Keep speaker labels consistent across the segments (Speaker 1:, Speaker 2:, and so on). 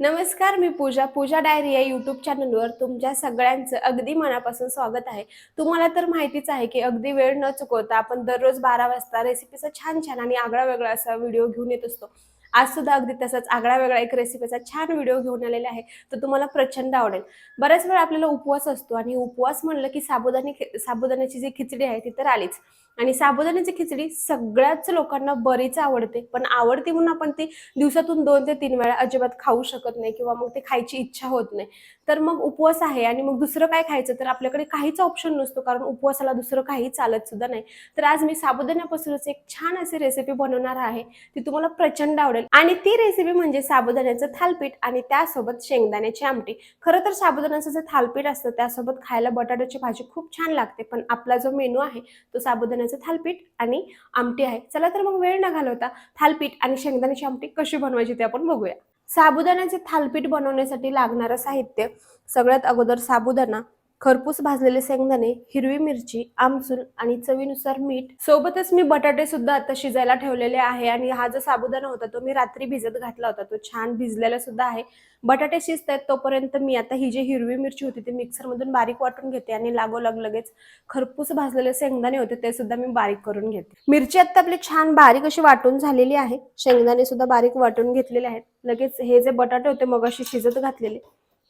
Speaker 1: नमस्कार मी पूजा. पूजा डायरी या यूट्यूब चॅनलवर तुमच्या सगळ्यांचं अगदी मनापासून स्वागत आहे. तुम्हाला तर माहितीच आहे की अगदी वेळ न चुकवता आपण दररोज बारा वाजता रेसिपीचा छान छान आणि आगळा वेगळा असा व्हिडिओ घेऊन येत असतो. आज सुद्धा अगदी तसाच आगळा वेगळा एक रेसिपीचा छान व्हिडिओ घेऊन आलेला आहे. तर तुम्हाला प्रचंड आवडेल. बऱ्याच वेळा आपल्याला उपवास असतो आणि उपवास म्हणलं की साबुदाणे साबुदाण्याची जी खिचडी आहे ती तर आलीच. आणि साबुदाण्याची खिचडी सगळ्याच लोकांना बरीच आवडते. पण आवडते म्हणून आपण ती दिवसातून दोन ते तीन वेळा अजिबात खाऊ शकत नाही किंवा मग ते खायची इच्छा होत नाही. तर मग उपवास आहे आणि मग दुसरं काय खायचं तर आपल्याकडे काहीच ऑप्शन नसतो कारण उपवासाला दुसरं काही चालत सुद्धा नाही. तर आज मी साबुदाण्यापासूनच एक छान अशी रेसिपी बनवणार आहे. ती तुम्हाला प्रचंड आवडेल. आणि ती रेसिपी म्हणजे साबुदाण्याचं थालपीठ आणि त्यासोबत शेंगदाण्याची आमटी. खरं तर साबुदाण्याचं जे थालपीठ असतं त्यासोबत खायला बटाट्याची भाजी खूप छान लागते. पण आपला जो मेनू आहे तो साबुदाण्याचं थालपीठ आणि आमटी आहे. चला तर मग वेळ न घालवता थालपीठ आणि शेंगदाण्याची आमटी कशी बनवायची ते आपण बघूया. साबुदाण्याचे थालपीठ बनवण्यासाठी लागणारं साहित्य सगळ्यात अगोदर साबुदाणा खरपूस भाजलेले शेंगदाणे हिरवी मिरची आमचूर आणि चवीनुसार मीठ. सोबतच मी बटाटे सुद्धा आता शिजायला ठेवलेले आहे आणि हा जो साबुदाणा होता तो मी रात्री भिजत घातला होता. तो छान भिजलेला सुद्धा आहे. बटाटे शिजत आहेत तोपर्यंत मी आता ही जी हिरवी मिरची होती ती मिक्सरमधून बारीक वाटून घेते आणि लागोलाग लगेच खरपूस भाजलेले शेंगदाणे होते ते सुद्धा मी बारीक करून घेते. मिरची आता आपली छान बारीक अशी वाटून झालेली आहे. शेंगदाणे सुद्धा बारीक वाटून घेतलेले आहेत. लगेच हे जे बटाटे होते मग अशी शिजत घातलेले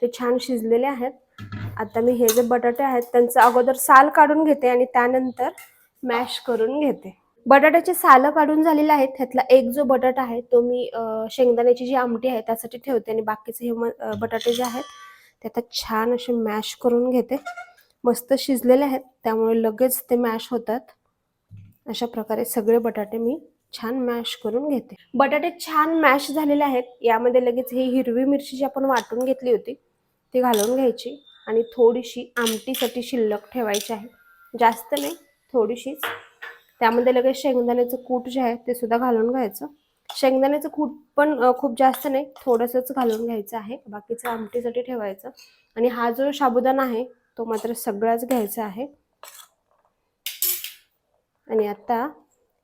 Speaker 1: ते छान शिजलेले आहेत. आता मी हे जे बटाटे आहेत त्यांचं अगोदर साल काढून घेते आणि त्यानंतर मॅश करून घेते. बटाट्याची सालं काढून झालेली आहेत त्यातला एक जो बटाटा आहे तो मी शेंगदाण्याची जी आमटी आहे त्यासाठी ठेवते आणि बाकीचे हे म- बटाटे जे आहेत ते आता छान असे मॅश करून घेते. मस्त शिजलेले आहेत त्यामुळे लगेच ते मॅश होतात. अशा प्रकारे सगळे बटाटे मी छान मॅश करून घेते. बटाटे छान मॅश झालेले आहेत यामध्ये लगेच ही हिरवी मिरची जी आपण वाटून घेतली होती ती घालून घ्यायची. आणि थोडीशी आमटीसाठी शिल्लक ठेवायची आहे. जास्त नाही थोडीशीच. त्यामध्ये लगेच शेंगदाण्याचं कूट जे आहे ते सुद्धा घालून घ्यायचं. शेंगदाण्याचं कूट पण खूप जास्त नाही थोडंसंच घालून घ्यायचं आहे. बाकीचं आमटीसाठी ठेवायचं. आणि हा जो साबुदाणा आहे तो मात्र सगळाच घ्यायचा आहे. आणि आता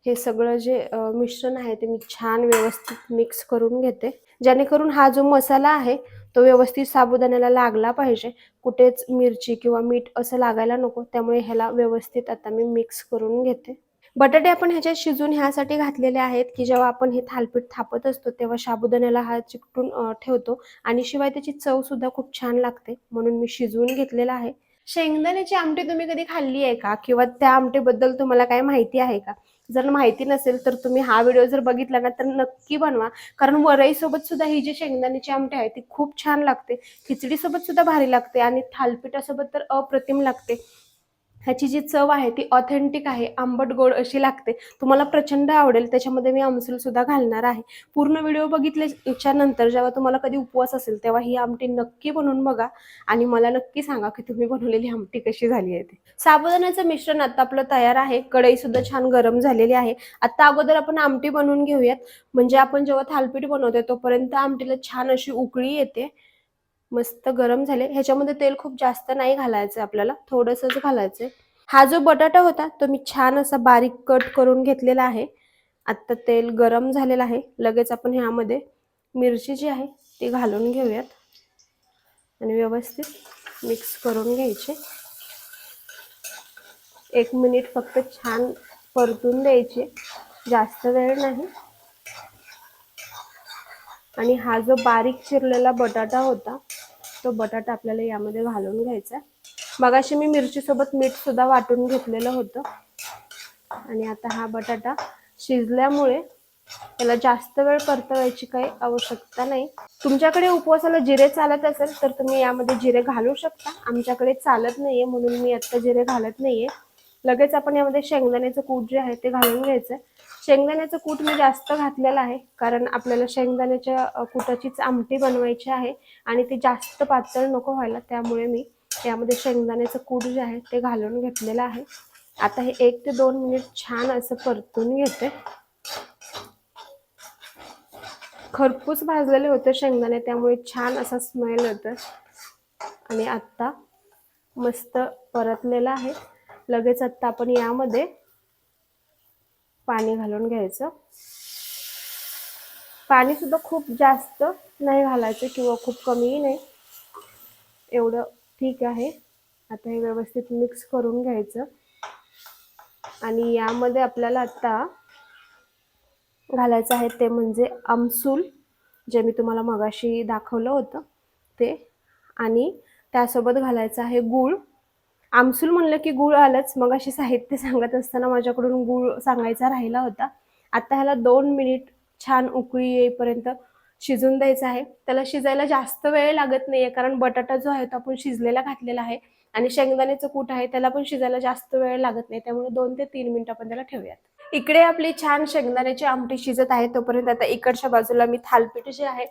Speaker 1: हे सगळं जे मिश्रण आहे ते मी छान व्यवस्थित मिक्स करून घेते. जेणेकरून हा जो मसाला आहे तो व्यवस्थित साबुदाण्याला लागला पाहिजे. कुठेच मिरची किंवा मीठ असं लागायला नको. त्यामुळे ह्याला व्यवस्थित आता मी मिक्स करून घेते. बटाटे आपण ह्याच्यात शिजून ह्यासाठी घातलेले आहेत की जेव्हा आपण हे थालपीठ थापत असतो तेव्हा साबुदाण्याला हा चिकटून ठेवतो. आणि शिवाय त्याची चव सुद्धा खूप छान लागते. म्हणून मी शिजवून घेतलेला आहे. शेंगदाण्याची आमटी तुम्ही कधी खाल्ली आहे का? किंवा त्या आमटीबद्दल तुम्हाला काय माहिती आहे का? जर माहिती नसेल तर तुम्ही हा व्हिडिओ जर बघितला ना तर नक्की बनवा. कारण वरईसोबत सुद्धा ही जी शेंगदाण्याची आमटी आहे ती खूप छान लागते. खिचडीसोबत सुद्धा भारी लागते आणि थालपिठासोबत तर अप्रतिम लागते. ह्याची जी चव आहे ती ऑथेंटिक आहे आंबट गोड अशी लागते. तुम्हाला प्रचंड आवडेल त्याच्यामध्ये मी आमसूल सुद्धा घालणार आहे. पूर्ण व्हिडिओ बघितल्याच्या नंतर जेव्हा तुम्हाला कधी उपवास असेल तेव्हा ही आमटी नक्की बनवून बघा. आणि मला नक्की सांगा की तुम्ही बनवलेली आमटी कशी झाली आहे ते. साबुदाण्याचं मिश्रण आता आपलं तयार आहे. कढई सुद्धा छान गरम झालेली आहे. आता अगोदर आपण आमटी बनवून घेऊयात. म्हणजे आपण जेव्हा थालपीठ बनवतोय तोपर्यंत आमटीला छान अशी उकळी येते. मस्त गरम झाले. ह्याच्यामध्ये तेल खूप जास्त नाही घालायचं आपल्याला थोडंसंच घालायचंय. हा जो बटाटा होता तो मी छान असा बारीक कट करून घेतलेला आहे. आत्ता तेल गरम झालेलं आहे. लगेच आपण ह्यामध्ये मिरची जी आहे ती घालून घेऊयात. आणि व्यवस्थित मिक्स करून घ्यायचे. एक मिनिट फक्त छान परतून द्यायचे. जास्त वेळ नाही. आणि हा जो बारीक चिरलेला बटाटा होता तो बटाटा आपल्याला यामध्ये घालून घ्यायचा मगाशी मी मिरचीसोबत मीठ सुद्धा वाटून घेतलेलं होतं. आणि आता हा बटाटा शिजल्यामुळे त्याला जास्त वेळ परतवायची काही आवश्यकता नाही. तुमच्याकडे उपवासाला जिरे चालत असेल तर तुम्ही यामध्ये जिरे घालू शकता. आमच्याकडे चालत नाहीये म्हणून मी आत्ता जिरे घालत नाहीये. लगेच आपण यामध्ये शेंगदाण्याचं कूट जे आहे ते घालून घ्यायचं शेंगदाण्याचं कूट मी जास्त घातलेलं आहे कारण आपल्याला शेंगदाण्याच्या कुटाचीच आमटी बनवायची आहे आणि ती जास्त पातळ नको व्हायला त्यामुळे मी यामध्ये शेंगदाण्याचं कूट जे आहे ते घालून घेतलेलं आहे. आता हे एक ते दोन मिनिट छान असं परतून घेते. खरपूस भाजलेले होते शेंगदाणे त्यामुळे छान असा स्मेल येतो आणि आत्ता मस्त परतलेला आहे. लगेच आत्ता आपण यामध्ये पाणी घालून घ्यायचं. पाणी सुद्धा खूप जास्त नाही घालायचं किंवा खूप कमीही नाही. एवढं ठीक आहे. आता हे व्यवस्थित मिक्स करून घ्यायचं. आणि यामध्ये आपल्याला आता घालायचं आहे ते म्हणजे आमसूल जे मी तुम्हाला मगाशी दाखवलं होतं ते. आणि त्यासोबत घालायचं आहे गूळ. आमसूल म्हणलं की गूळ आलंच. मग अशी साहित्य सांगत असताना माझ्याकडून गूळ सांगायचा राहिला होता. आता ह्याला दोन मिनिट छान उकळी येईपर्यंत शिजून द्यायचं आहे. त्याला शिजायला जास्त वेळ लागत नाहीये कारण बटाटा जो आहे तो आपण शिजलेला घातलेला आहे आणि शेंगदाण्याचं कूट आहे त्याला पण शिजायला जास्त वेळ लागत नाही. त्यामुळे दोन ते तीन मिनिटं आपण त्याला ठेवूयात. इकडे आपली छान शेंगदाण्याची आमटी शिजत आहे तोपर्यंत आता इकडच्या बाजूला मी थालपीठ जे आहे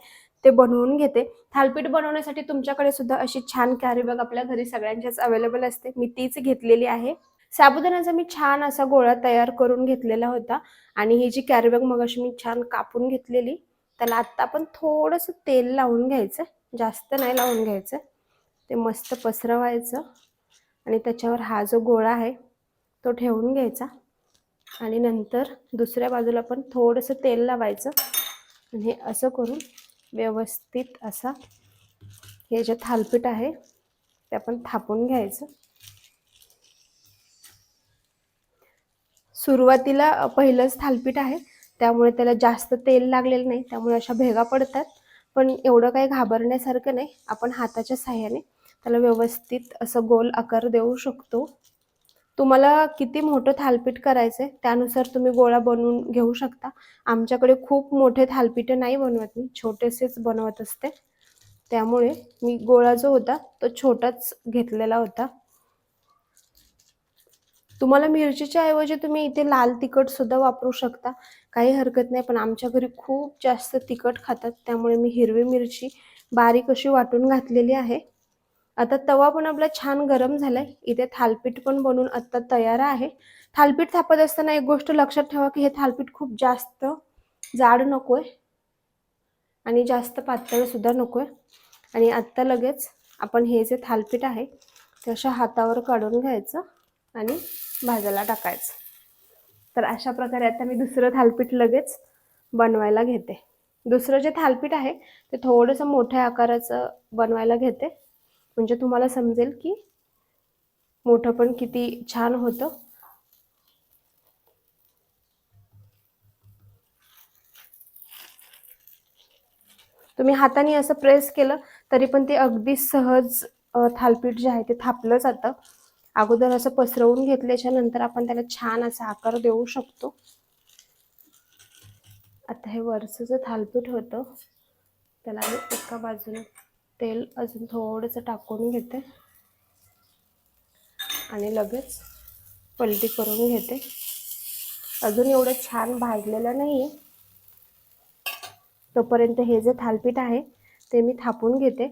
Speaker 1: ते बनवून घेते. थालपीठ बनवण्यासाठी तुमच्याकडे सुद्धा अशी छान कॅरी बॅग आपल्या घरी सगळ्यांच्याच अवेलेबल असते. मी तीच घेतलेली आहे. साबुदाण्याचा मी छान असा गोळा तयार करून घेतलेला होता. आणि ही जी कॅरी बॅग मग अशी मी छान कापून घेतलेली. त्याला आत्ता आपण थोडंसं तेल लावून घ्यायचं. जास्त नाही लावून घ्यायचं. ते मस्त पसरवायचं. आणि त्याच्यावर हा जो गोळा आहे तो ठेवून घ्यायचा. आणि नंतर दुसऱ्या बाजूला पण थोडंसं तेल लावायचं. आणि हे असं करून व्यवस्थित असा हे जे थालपीठ आहे ते आपण थापून घ्यायचं. सुरुवातीला पहिलंच थालपीठ आहे त्यामुळे त्याला जास्त तेल लागलेलं नाही त्यामुळे अशा भेगा पडतात. पण एवढं काही घाबरण्यासारखं नाही आपण हाताच्या साह्याने त्याला व्यवस्थित असं गोल आकार देऊ शकतो. तुम्हाला किती मोठं थालपीठ करायचं आहे त्यानुसार तुम्ही गोळा बनवून घेऊ शकता. आमच्याकडे खूप मोठे थालपीठं नाही बनवत मी छोटेसेच बनवत असते. त्यामुळे मी गोळा जो होता तो छोटाच घेतलेला होता. तुम्हाला मिरचीच्या ऐवजी तुम्ही इथे लाल तिखट सुद्धा वापरू शकता. काही हरकत नाही पण आमच्या घरी खूप जास्त तिखट खातात त्यामुळे मी हिरवी मिरची बारीक अशी वाटून घातलेली आहे. आता तवा पण आपला छान गरम झालाय. इथे थालपीठ पण बनवून आता तयार आहे. थालपीठ थापत असताना एक गोष्ट लक्षात ठेवा की हे थालपीठ खूप जास्त जाड नकोय. आणि जास्त पातळ सुद्धा नकोय. आणि आत्ता लगेच आपण हे जे थालपीठ आहे ते अशा हातावर काढून घ्यायचं आणि भाजायला टाकायचं. तर अशा प्रकारे आता मी दुसरं थालपीठ लगेच बनवायला घेते. दुसरं जे थालपीठ आहे ते थोडंसं मोठ्या आकाराचं बनवायला घेते. म्हणजे तुम्हाला समजेल की मोठं पण किती छान होतं. तुम्ही हाताने असं प्रेस केलं तरी पण ते अगदी सहज थालपीठ जे आहे ते थापलं जातं. अगोदर असं पसरवून घेतल्याच्या नंतर आपण त्याला छान असा आकार देऊ शकतो. आता हे वरचं जे थालपीठ होतं त्याला एका बाजूने तेल अजून थोडंसं टाकून घेते. आणि लगेच पलटी करून घेते. अजून एवढं छान भाजलेलं नाही आहे तोपर्यंत हे जे थालपीठ आहे ते मी थापून घेते.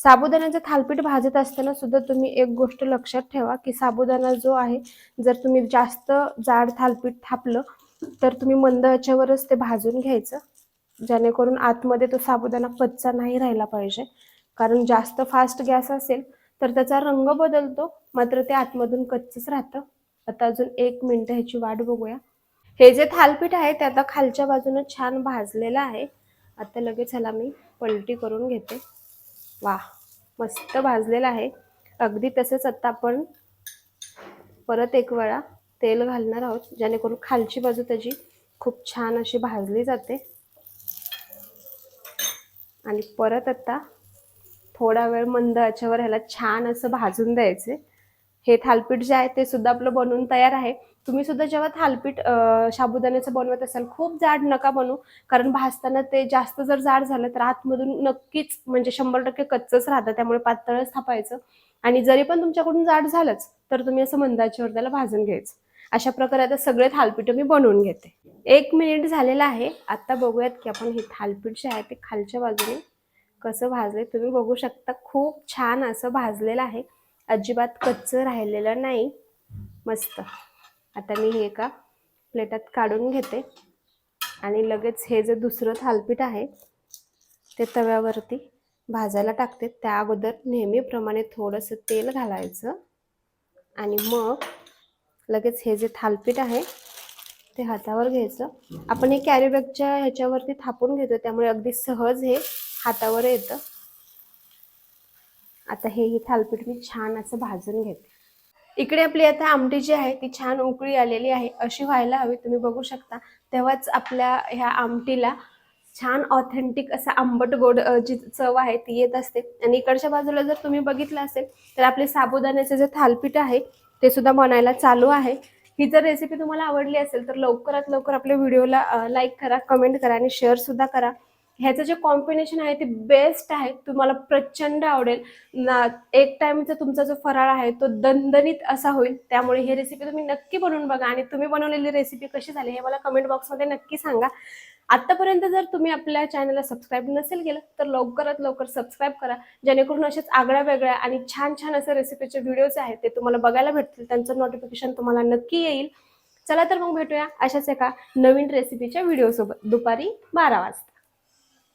Speaker 1: साबुदाण्याचं थालपीठ भाजत असताना सुद्धा तुम्ही एक गोष्ट लक्षात ठेवा की साबुदाणा जो आहे जर तुम्ही जास्त जाड थालपीठ थापलं तर तुम्ही मंद याच्यावरच ते भाजून घ्यायचं. जेणेकरून आतमध्ये तो साबुदाणा कच्चा नाही राहिला पाहिजे. कारण जास्त फास्ट गॅस असेल तर त्याचा रंग बदलतो. मात्र ते आतमधून कच्चच राहतं. आता अजून एक मिनटं ह्याची वाट बघूया. हे जे थालपीठ आहे ते आता खालच्या बाजूनं छान भाजलेलं आहे. आता लगेच ह्याला मी पलटी करून घेते. वा मस्त भाजलेलं आहे. अगदी तसंच आता आपण परत एक वेळा तेल घालणार आहोत जेणेकरून खालची बाजू त्याची खूप छान अशी भाजली जाते. आणि परत आता थोडा वेळ मंद याच्यावर ह्याला छान असं भाजून द्यायचे. हे थालपीठ जे आहे ते सुद्धा आपलं बनवून तयार आहे. तुम्ही सुद्धा जेव्हा थालपीठ साबुदाण्याचं बनवत असाल खूप जाड नका बनवू. कारण भाजताना ते जास्त जर जाड झालं तर आतमधून नक्कीच म्हणजे शंभर टक्के कच्चच राहतं. त्यामुळे पातळच थापायचं. आणि जरी पण तुमच्याकडून जाड झालंच तर तुम्ही असं मंदाच्यावर त्याला भाजून घ्यायचं. अशा प्रकारे आता सगळे थालपीठ मी बनवून घेते. एक मिनिट झालेला आहे. आता बघूयात की आपण हे थालपीठ जे आहे ते खालच्या बाजूने कसं भाजले तुम्ही बघू शकता. खूप छान असं भाजलेलं आहे. अजिबात कच्चं राहिलेलं नाही. मस्त. आता मी हे एका प्लेटात काढून घेते. आणि लगेच हे जे दुसरं थालपीठ आहे ते तव्यावरती भाजायला टाकते. त्या अगोदर नेहमीप्रमाणे थोडंसं तेल घालायचं. आणि मग लगेच हे जे थालपीठ आहे ते हातावर घ्यायचं. आपण हे कॅरीबॅगच्या ह्याच्यावरती थापून घेतो त्यामुळे अगदी सहज हे हातावर येतं. आता हे ही थालपीठ मी छान असं भाजून घेते. इकडे आपली आता आमटी जी आहे ती छान उकळी आलेली आहे. अशी व्हायला हवी तुम्ही बघू शकता. तेव्हाच आपल्या ह्या आमटीला छान ऑथेंटिक असा आंबट गोड जी चव आहे ती येत असते. आणि इकडच्या बाजूला जर तुम्ही बघितलं असेल तर आपले साबुदाण्याचे जे थालपीठ आहे ते सुद्धा बनायला चालू आहे. ही जर रेसिपी तुम्हाला आवडली असेल तर लवकरात लवकर आपल्या व्हिडिओला लाईक करा कमेंट करा आणि शेअर सुद्धा करा. ह्याचं जे कॉम्बिनेशन आहे ते बेस्ट आहे. तुम्हाला प्रचंड आवडेल. ना एक टाइमचा तुमचा जो फराळ आहे तो दणदणीत असा होईल. त्यामुळे ही रेसिपी तुम्ही नक्की बनवून बघा. आणि तुम्ही बनवलेली रेसिपी कशी झाली हे मला कमेंट बॉक्समध्ये नक्की सांगा. आतापर्यंत जर तुम्ही आपल्या चॅनलला सबस्क्राईब नसेल केलं तर लवकरात लवकर सबस्क्राईब करा. जेणेकरून असेच आगळ्या वेगळ्या आणि छान छान असे रेसिपीचे व्हिडिओज आहेत ते तुम्हाला बघायला भेटतील. त्यांचं नोटिफिकेशन तुम्हाला नक्की येईल. चला तर मग भेटूया अशाच एका नवीन रेसिपीच्या व्हिडिओसोबत दुपारी बारा वाजता.